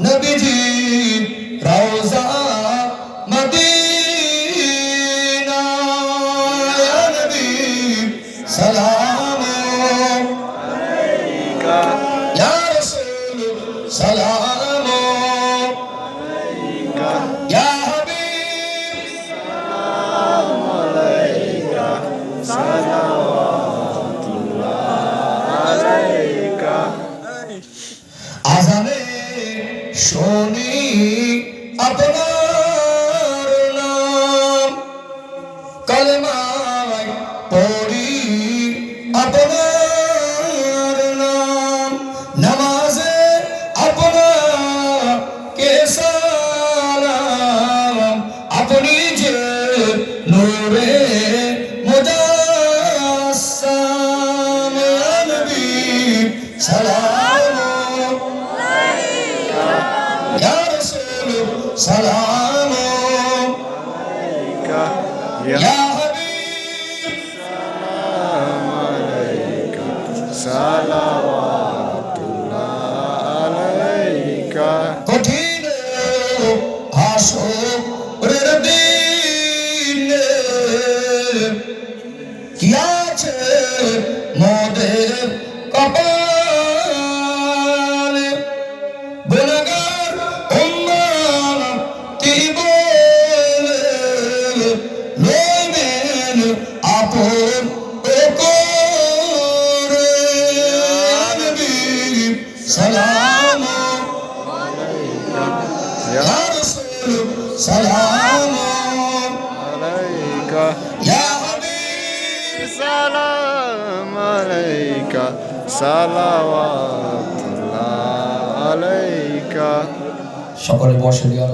নবীজি রওজা মদিনা নবী সালাম। আলাইকা। ইয়া রাসূল সালাম। শুনি আপনার নাম। কলমায় পড়ি আপনার নাম। নামাজে আপনার কে সালাম। আপনি যে নূরে রাসূল সালাম يا ইয়া হাবিব صلوات الله عليك কঠিন হাসরের দিনে কি আছে মোদের সালাম يا يا رسول سلام عليك يا حبيب سلام عليك صلوات الله عليك সকলে বসে দিয়া